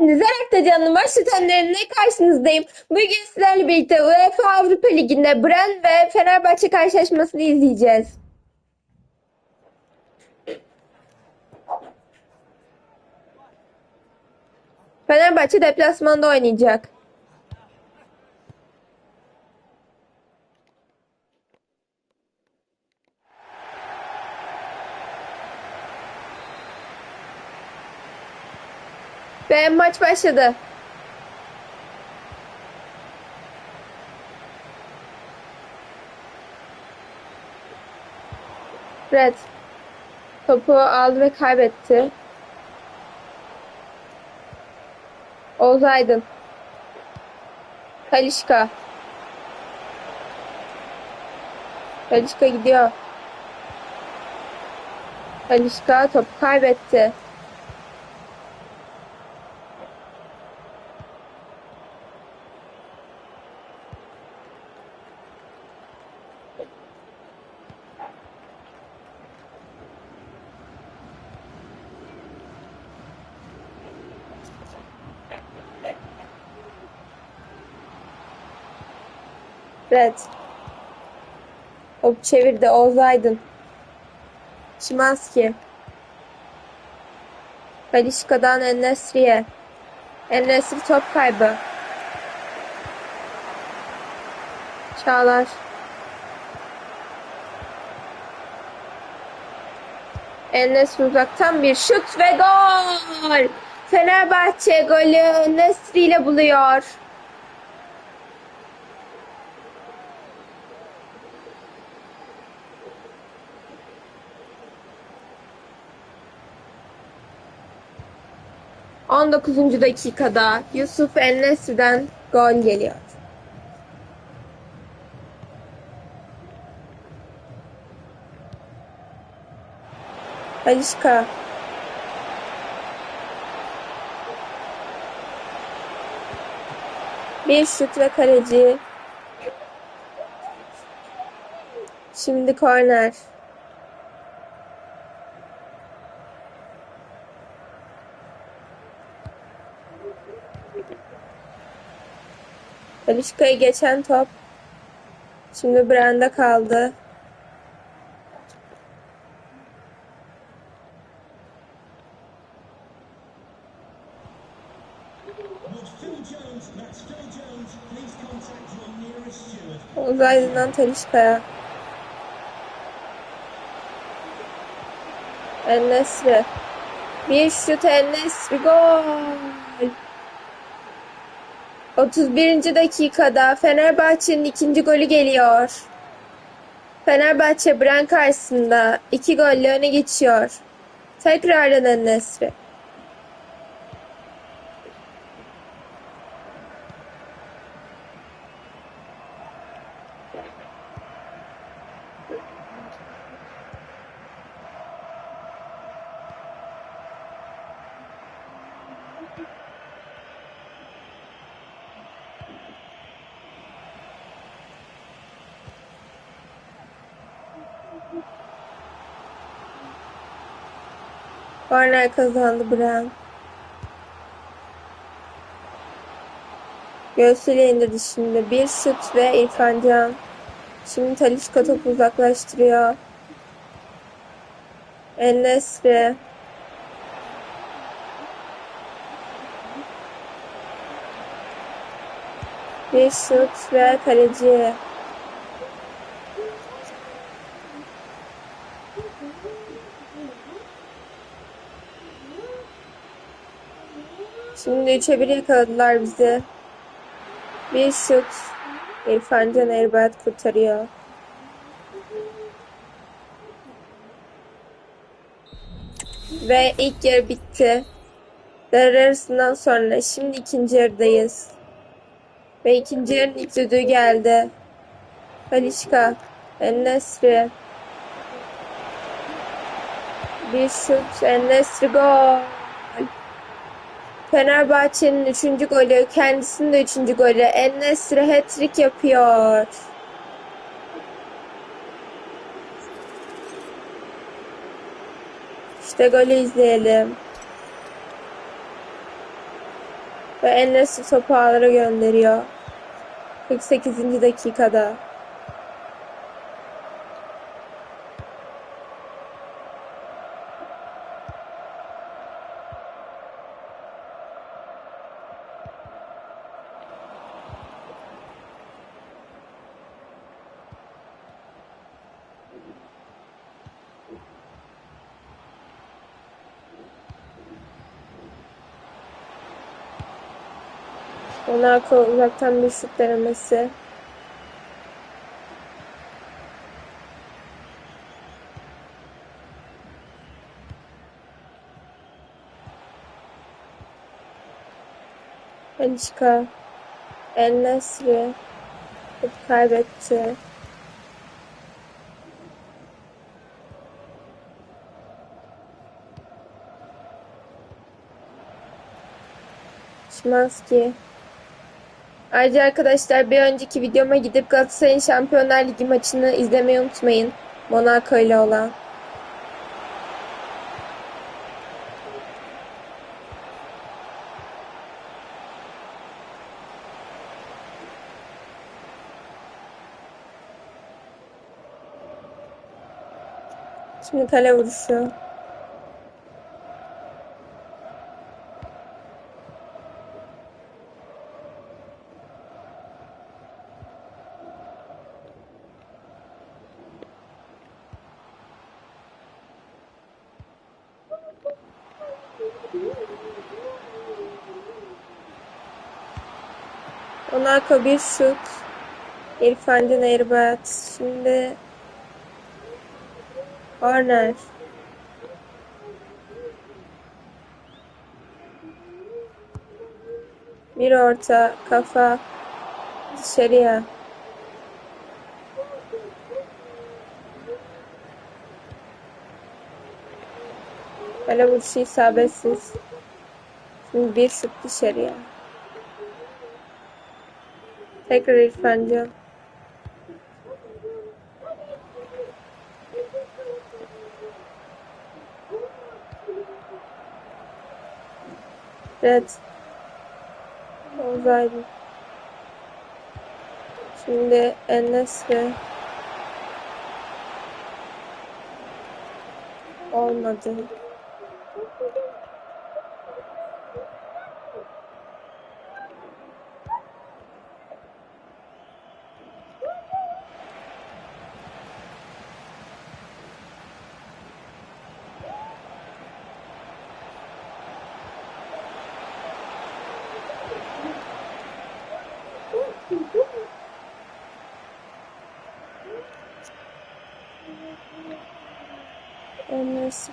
Zerek'te canlı maç sistemlerinde karşınızdayım. Bugün sizlerle birlikte UEFA Avrupa Ligi'nde Bren ve Fenerbahçe karşılaşmasını izleyeceğiz. Fenerbahçe deplasmanda oynayacak. Ve maç başladı. Red topu aldı ve kaybetti. Oğuz Aydın. Kalişka. Kalişka gidiyor. Kalişka topu kaybetti. Red. Top çevirdi Oğuz Aydın. Şimanski. Kalişka'dan Ennesri'ye. Ennesri top kaybı. Çağlar. Ennesri uzaktan bir şut ve gol. Fenerbahçe golü Nesri ile buluyor. On dokuzuncu dakikada Yusuf Ennesri'den gol geliyor. Alişka. Bir şut ve kaleci. Şimdi korner. Alişka'ya geçen top. Şimdi Brand'a kaldı. Oğuz Aydın'dan Talişka'ya. Ennesri. Bir şut Ennesri gol. 31. dakikada Fenerbahçe'nin ikinci golü geliyor. Fenerbahçe Bren karşısında iki golle öne geçiyor. Tekrardan Ennesri. Korner kazandı Bren. Göğsüyle indirdi şimdi. Bir şut ve İrfan Can. Şimdi Talişka topu uzaklaştırıyor. Ennesri. Bir şut ve kaleci. Şimdi 3'e 1 yakaladılar bizi. Bir şut. İrfan Can Erbat kurtarıyor. Ve ilk yarı bitti. Devre arasından sonra şimdi ikinci yarıdayız. Ve ikinci yarının ilk düdüğü geldi. Kalişka, Ennesri. Bir şut, Ennesri gol. Fenerbahçe'nin üçüncü golü, kendisinin de üçüncü golü. En-Nesyri hat-trick yapıyor. İşte golü izleyelim. Ve Enes topu ağlara gönderiyor. 48. dakikada. Monaco uzaktan bir şut denemesi. Belçika El Nesri kaybetti. Şimanski Ayrıca arkadaşlar bir önceki videoma gidip Galatasaray'ın Şampiyonlar Ligi maçını izlemeyi unutmayın. Monaco ile olan. Şimdi kale vuruşu. Monaco bir şut. İrfan Can Erbat. Şimdi Corner. Bir orta kafa dışarıya. Kale vuruşu isabetsiz. Şimdi bir şut dışarıya. Tekrar İrfan Can. Oradaydı. Şimdi Enes ve olmadı.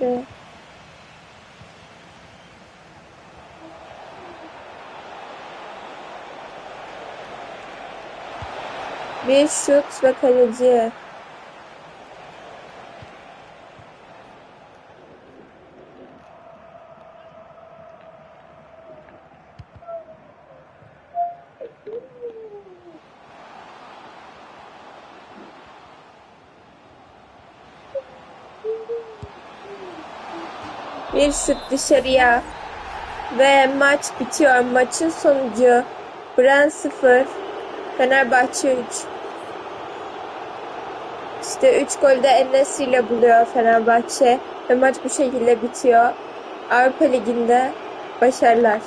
Ve bir şut ve kaleci. Bir şut dışarıya ve maç bitiyor. Maçın sonucu Bren 0, Fenerbahçe 3. İşte 3 golde Enes ile buluyor Fenerbahçe ve maç bu şekilde bitiyor. Avrupa Ligi'nde başarılar.